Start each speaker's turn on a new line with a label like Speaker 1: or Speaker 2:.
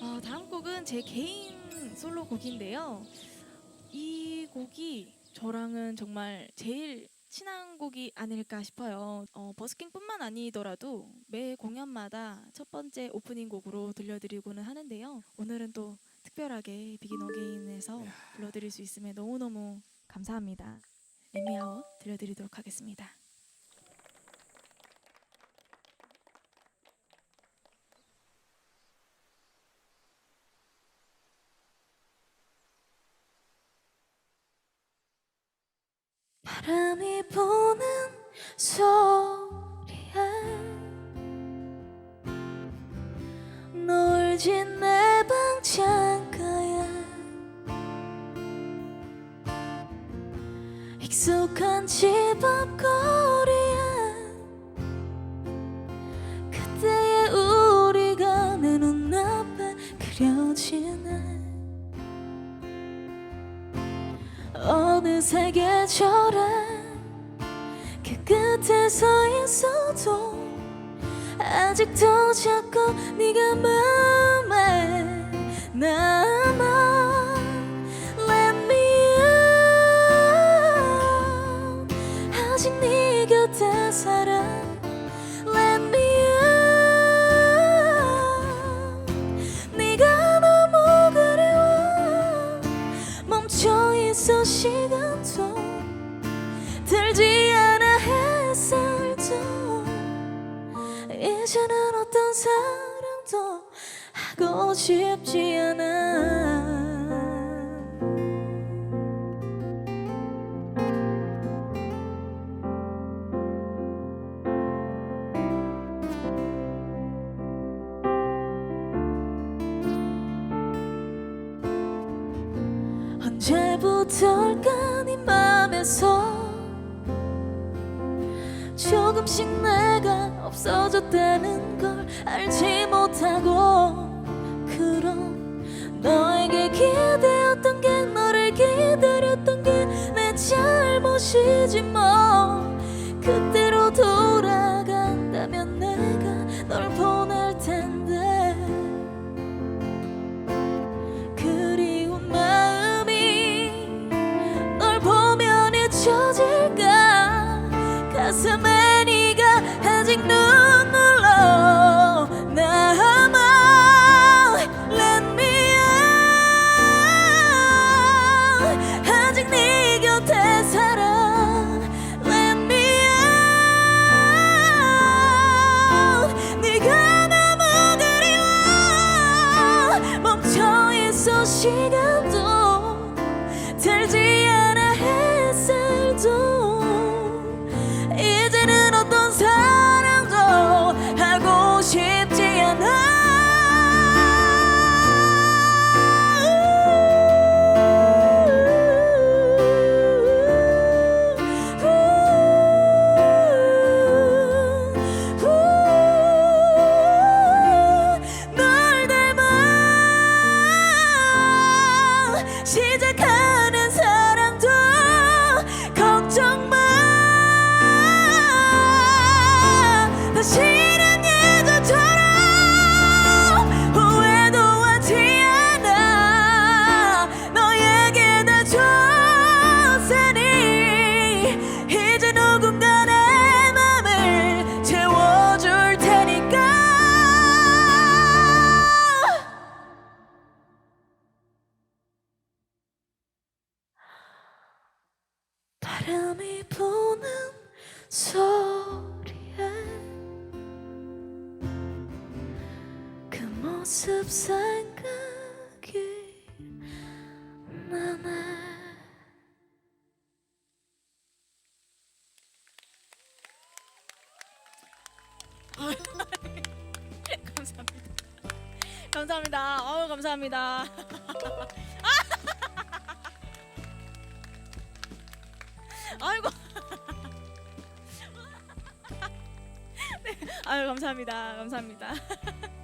Speaker 1: 어, 다음 곡은 제 개인 솔로 곡인데요. 이 곡이 저랑은 정말 제일 친한 곡이 아닐까 싶어요. 어, 버스킹뿐만 아니더라도 매 공연마다 첫 번째 오프닝 곡으로 들려드리고는 하는데요. 오늘은 또 특별하게 비긴 어게인에서 불러드릴 수 있음에 너무너무 감사합니다. 레미아워 들려드리도록 하겠습니다.
Speaker 2: 바람이 부는 소리에 놀진 내방 창가에 익숙한 집 앞 어느새 계절에 그 끝에 서 있어도 아직도 자꾸 네가 마음에 남아. Let me out. 아직 네 곁에 살아 시간도 들지 않아 햇살도 이제는 어떤 사랑도 하고 싶지 않아 맘에서 조금씩 내가 없어졌다는 걸 알지 못하고 그럼 너에 가슴에 네가 아직 눈물로 남아. Let me out. 아직 네 곁에 살아. Let me out. 네가 너무 그리워. 멈춰 있어 시간도 들지 않아 바람이 부는 소리에 그 모습 생각이 나네
Speaker 1: 감사합니다. 감사합니다. 어우 감사합니다. 아이고. 네, 아유 감사합니다. 감사합니다.